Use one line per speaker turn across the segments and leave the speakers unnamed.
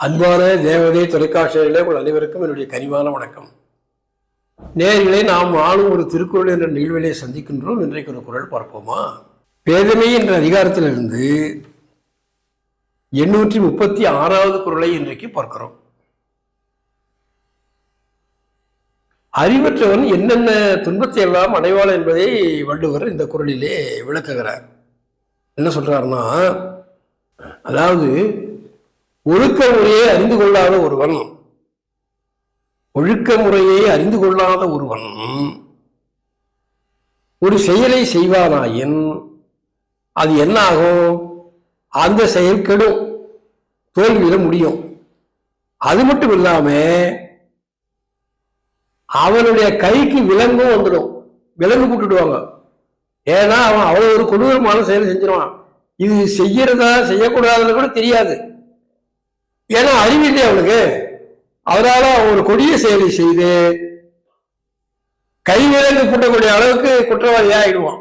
அன்பான தேவதை தொலைக்காட்சிகளே உங்கள் அனைவருக்கும் என்னுடைய கனிவான வணக்கம். நேர்களை நாம் ஆளும் ஒரு திருக்குறள் என்ற நிகழ்விலே சந்திக்கின்றோம். இன்றைக்கு ஒரு குரல் பார்ப்போமா? பேதமை என்ற அதிகாரத்திலிருந்து எண்ணூற்றி முப்பத்தி ஆறாவது குரலை இன்றைக்கு பார்க்கிறோம். அறிவற்றவன் என்னென்ன துன்பத்தை எல்லாம் அடைவாள் என்பதை வள்ளுவர் இந்த குரலிலே விளக்குகிறார். என்ன சொல்றாருன்னா அதாவது ஒழுக்க முறையை அறிந்து கொள்ளாத ஒருவன் ஒழுக்க முறையை அறிந்து கொள்ளாத ஒருவன் ஒரு செயலை செய்வானாயின் அது என்ன ஆகும் அந்த செயல் கெடும். தோல்வியில முடியும். அது மட்டும் இல்லாம அவனுடைய கைக்கு விலங்கும் வந்துடும். விலங்கு போட்டுடுவாங்க ஏன்னா அவன் அவ்வளவு ஒரு கொடூரமான செயலை செஞ்சிருவான். இது செய்யறதா செய்யக்கூடாதுன்னு கூட தெரியாது. ஏன்னா அறிவு அவனுக்கு? அவளுக்கு அவரால் ஒரு கொடிய செயலை செய்து கை விலங்கு பூட்டக்கூடிய அளவுக்கு குற்றவாளி ஆயிடுவான்.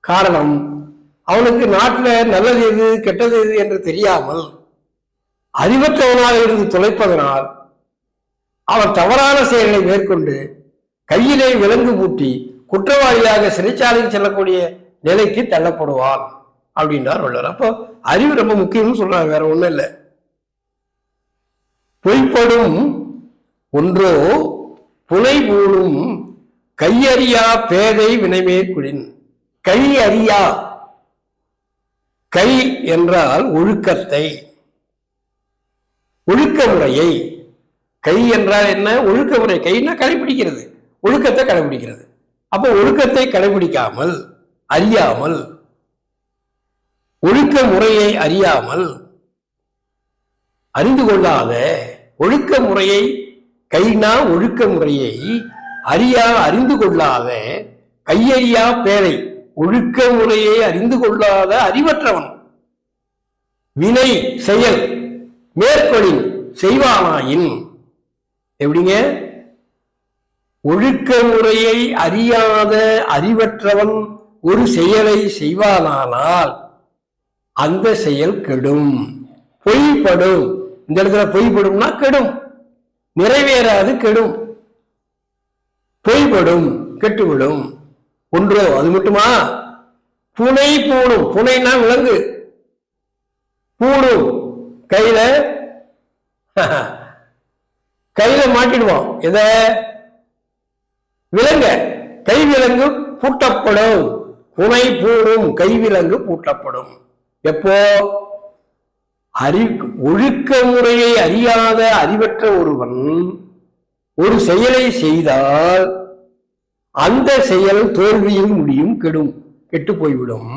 காரணம் அவனுக்கு நாட்டில் நல்லது எது கெட்டது எது என்று தெரியாமல் அறிவற்றவனாக இருந்து தொலைப்பதனால் அவன் தவறான செயல்களை மேற்கொண்டு கையிலே விலங்கு பூட்டி குற்றவாளியாக சிறைச்சாலைக்கு செல்லக்கூடிய நிலைக்கு தள்ளப்படுவான். அப்படின்றார் வள்ளுவர் அப்போ அறிவு ரொம்ப முக்கியம்னு சொல்றாங்க வேற ஒன்றும் இல்லை. பொய்ப்படும் ஒன்றோ புலைபூலும் கையறியா பேதை வினைமேற்குடின் கை அறியா. கை என்றால் ஒழுக்கத்தை. ஒழுக்க முறையை. கை என்றால் என்ன? ஒழுக்க முறை. கைன்னா கடைபிடிக்கிறது ஒழுக்கத்தை கடைபிடிக்கிறது அப்போ ஒழுக்கத்தை கடைபிடிக்காமல் அறியாமல் ஒழுக்க முறையை அறியாமல் அறிந்து கொள்ளாத ஒழுக்க முறையை கைனா ஒழுக்க முறையை அறியா அறிந்து கொள்ளாத கையறியா பேரை ஒழுக்க முறையை அறிந்து கொள்ளாத அறிவற்றவன். வினை செயல் மேற்கொளின் செய்வானாயின் எப்படிங்க? ஒழுக்க முறையை அறியாத அறிவற்றவன் ஒரு செயலை செய்வானானால் அந்த செயல் கெடும் பொய்படும் இந்த இடத்துல பொய்படும்னா கெடும். நிறைவேறாது கெடும். பொய்படும் கெட்டுவிடும். ஒன்றோ அது மட்டுமா? புனை பூணும். புனைனா விலங்கு. பூணும். கையில கையில மாட்டிடுவோம். எத? விலங்க. கை விலங்கு பூட்டப்படும். புனை பூணும். கை விலங்கு பூட்டப்படும். எப்போ? அறி ஒழுக்க முறையை அறியாத அறிவற்ற ஒருவன் ஒரு செயலை செய்தால் அந்த செயல் தோல்வியும் முடியும் கெடும் கெட்டு போய்விடும்.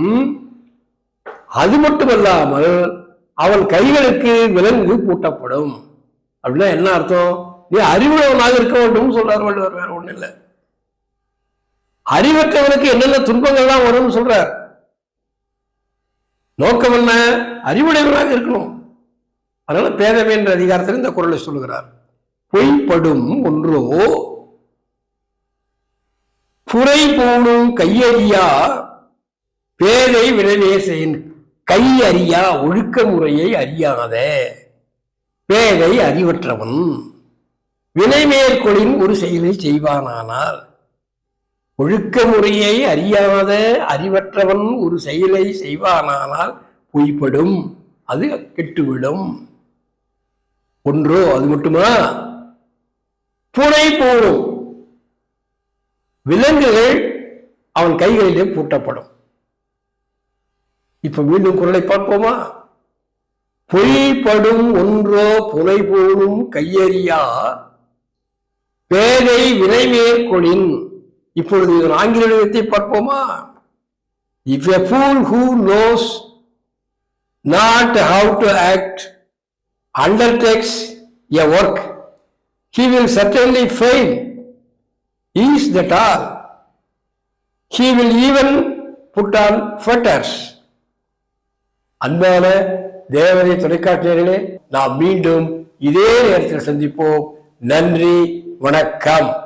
அது மட்டுமல்லாமல் அவன் கைகளுக்கு விலங்கு பூட்டப்படும். அப்படின்னா என்ன அர்த்தம்? நீ அறிவுள்ளவனாக இருக்க வேண்டும் சொல்றார் வள்ளுவர் வேற ஒண்ணு இல்லை. அறிவற்றவனுக்கு என்னென்ன துன்பங்கள்லாம் வரும்னு சொல்றார். நோக்கம் என்ன? அறிவுடையவனாக இருக்கணும். அதனால பேதமை என்ற அதிகாரத்தில் இந்த குரலை சொல்லுகிறார். பொய்ப்படும் ஒன்றோ புரை போடும் கையறியா பேதை வினைவேசையின் கை அறியா ஒழுக்க முறையை அறியாத. பேதை அறிவற்றவன் வினைமேற்கொளின் ஒரு செயலை செய்வானானால் ஒழுக்க முறையை அறியாத அறிவற்றவன் ஒரு செயலை செய்வானானால் பொய்ப்படும் அது கெட்டுவிடும். ஒன்றோ அது மட்டுமா? புனை போடும் விலங்குகள் அவன் கைகளிலே பூட்டப்படும். இப்ப மீண்டும் குரலை பார்ப்போமா? பொய்படும் ஒன்றோ புனை போடும் கையறியா? பேதை வினைமேற்கொளின். இப்பொழுது ஒரு ஆங்கில எழுத்தை பார்ப்போமா? If a fool who knows not how to act undertakes a work he will certainly fail is that all he will even put on fetters அன்பான தேவதை தொலைக்காட்சியர்களே நாம் மீண்டும் இதே நேரத்தில் சந்திப்போம். நன்றி வணக்கம்.